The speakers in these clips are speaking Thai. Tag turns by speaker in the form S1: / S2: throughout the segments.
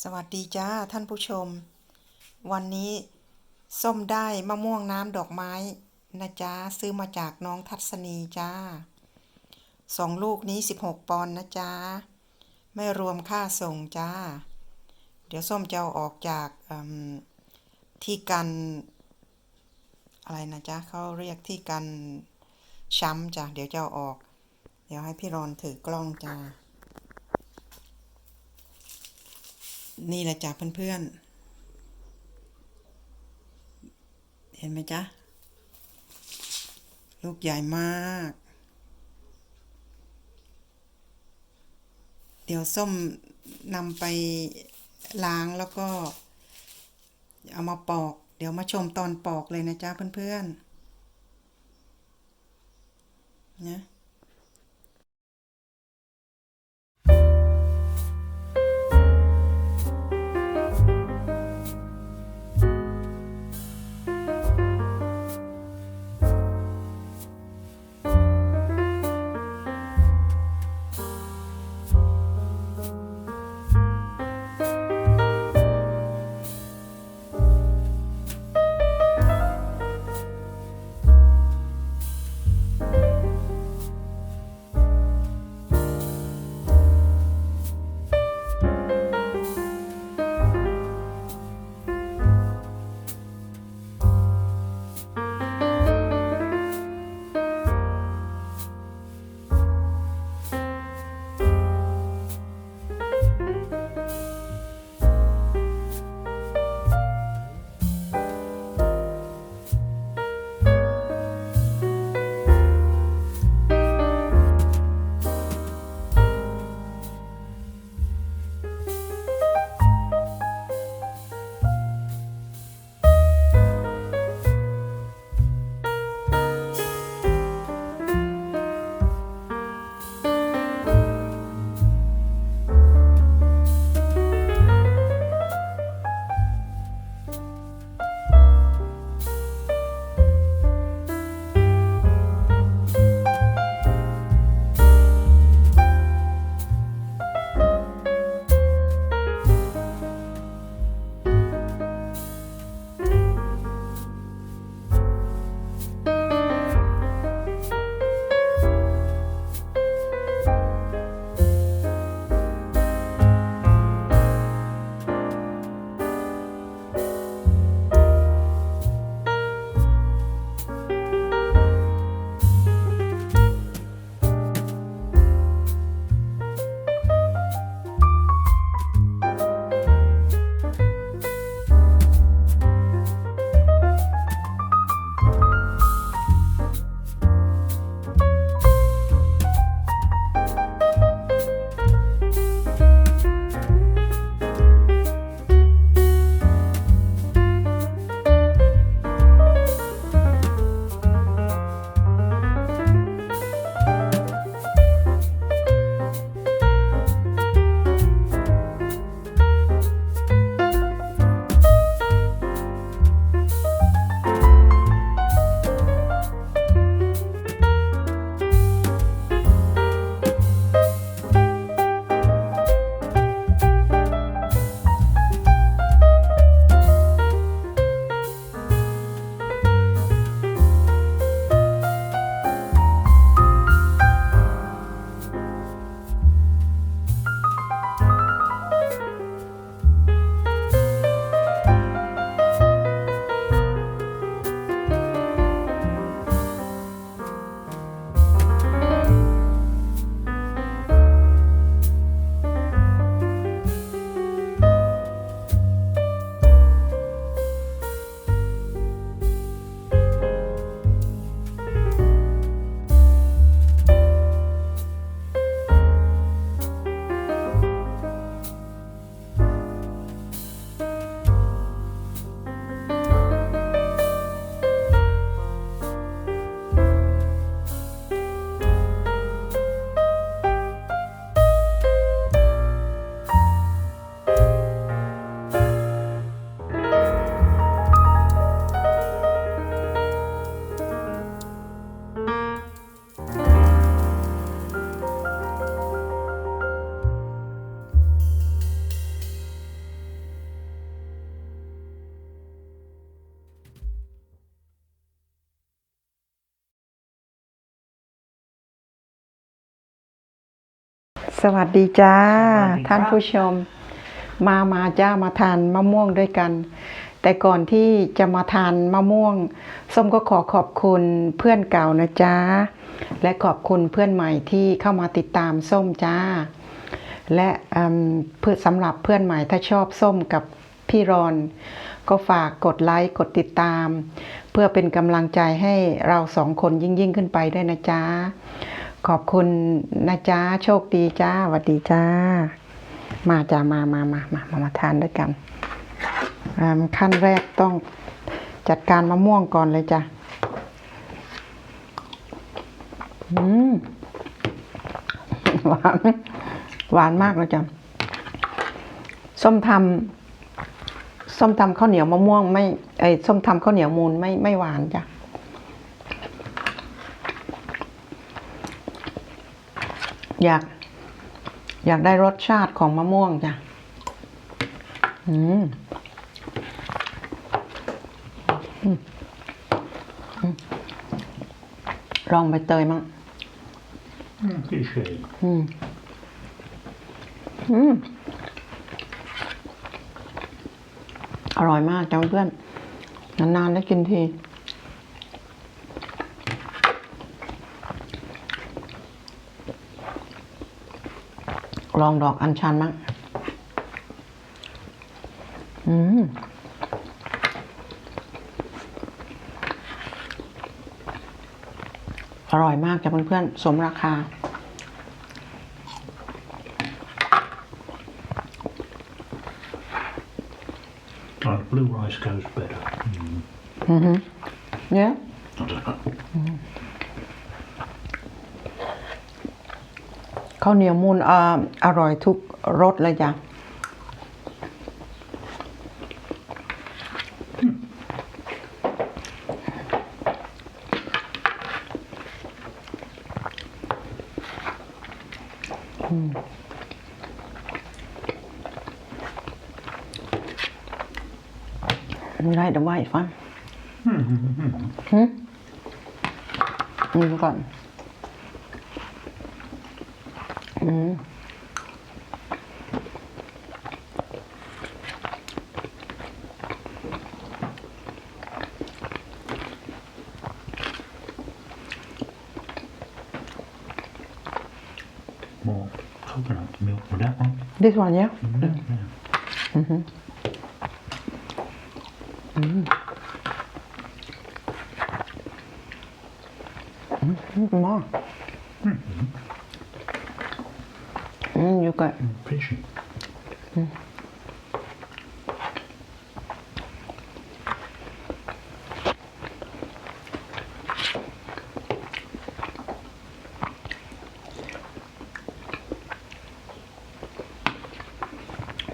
S1: สวัสดีจ้าท่านผู้ชม วันนี้ส้มได้มะม่วงน้ำดอกไม้นะจ๊ะซื้อมาจากน้องทัศนีจ้าสองลูกนี้ 16 ปอนด์นะจ๊ะไม่รวมค่าส่งจ้า เดี๋ยวส้มจะเอาออกจากที่กันอะไรนะจ๊ะเขาเรียกที่กันช้ำจ้ะเดี๋ยวจะเอาออก เดี๋ยวให้พี่รอนถือกล้องจ้า นี่แหละจ้ะเพื่อนๆ เห็นไหมจ๊ะ ลูกใหญ่มาก เดี๋ยวส้มนำไปล้างแล้วก็ เอามาปอก เดี๋ยวมาชมตอนปอกเลยนะจ๊ะเพื่อนๆ นะ
S2: ส
S1: วัสดีจ้า
S2: สวัสดีครับ
S1: ท่านผู้ชม มามาจ้ามาทานมะม่วงด้วยกัน แต่ก่อนที่จะมาทานมะม่วง ส้มก็ขอขอบคุณเพื่อนเก่านะจ้า และขอบคุณเพื่อนใหม่ที่เข้ามาติดตามส้มจ้า และอืมเพื่อสำหรับเพื่อนใหม่ถ้าชอบส้มกับพี่รอน ก็ฝากกดไลค์กดติดตาม เพื่อเป็นกำลังใจให้เราสองคนยิ่งยิ่งๆขึ้นไปด้วยนะจ๊ะ ขอบคุณนะจ๊ะโชคดีจ้าสวัสดีจ้า มาจ้ามามามามามามาทานด้วยกันขั้นแรกต้องจัดการมะม่วงก่อนเลยจ้ะอืมหวานหวานมากเลยจ้ะส้มทำส้มตำข้าวเหนียวมะม่วงไม่ไอ้ส้มตำข้าวเหนียวมูลไม่ไม่หวานจ้ะ อยาก อยากได้รสชาติของมะม่วงจ้ะ อืมอืมอืมลองใบเตยมั้ง
S2: Mm, good shade.
S1: อืม อืม อร่อยมากจ้าเพื่อน นานๆได้กินที ลองดอกอัญชันมั้งอืมอร่อยมากจ้ะเพื่อนๆ สมราคา
S2: Like blue rice goes better. Mm,
S1: Mm-hmm. Yeah.
S2: I don't know.
S1: ข้าวเหนียวมูนอ่าอร่อยทุกรสเลยจ้ะไม่ได้เดี๋ยวไหวฟังหืมนี่ดูก่อน 음. 뭐
S2: 소금은 매우
S1: 뭐라고?
S2: 내소
S1: 아니야? 네. 음. 음. 음. 음. 음. Mm, you got
S2: Mm, fishy.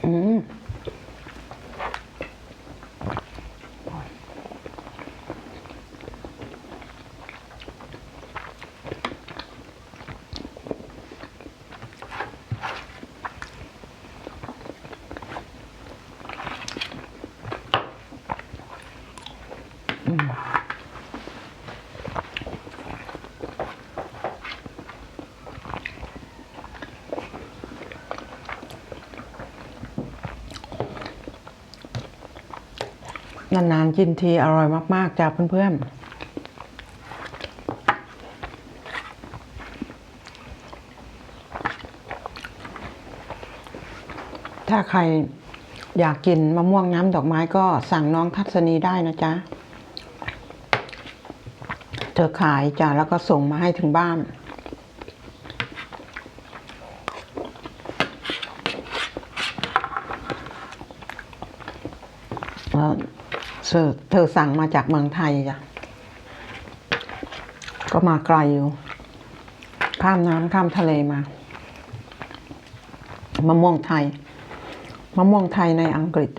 S1: Mm. นานๆกินทีอร่อยมาก ๆจ้ะเพื่อนๆถ้าใครอยากกินมะม่วงน้ำดอกไม้ก็สั่งน้องทัศนีได้นะจ๊ะ ธอขายจ้ะแล้วก็ส่งมาให้ถึงบ้านเอ่อเธอเธอสั่งมาจากเมืองไทยจ้ะ ก็มาไกลอยู่ ข้ามน้ำข้ามทะเลมามะม่วงไทย มะม่วงไทยในอังกฤษ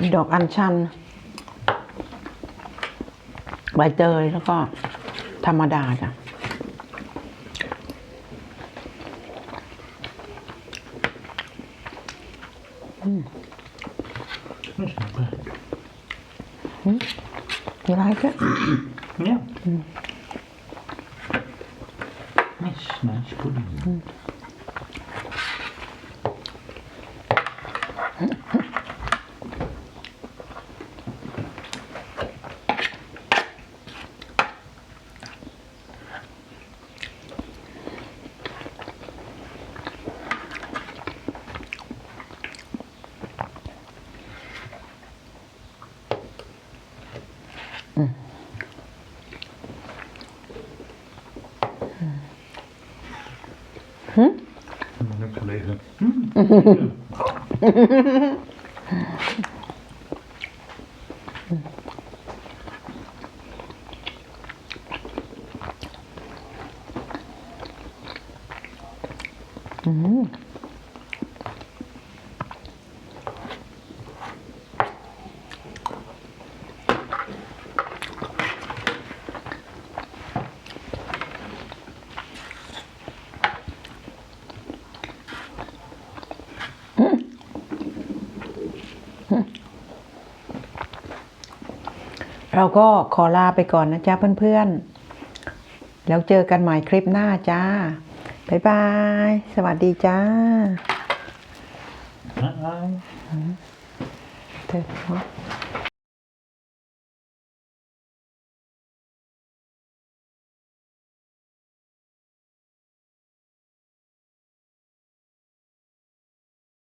S1: อ ดอกอัญชัน ใบเตยแล้วก็ธรรมดาจ้ะ
S2: That's not bad.
S1: You like it?
S2: Yeah. Nice, nice pudding. Mm,
S1: yeah. เราก็ขอลาไปก่อนนะจ๊ะเพื่อนๆ แล้วเจอกันใหม่คลิปหน้าจ้า บ๊ายบาย สวัสดีจ้า
S2: Bye.
S1: เธอ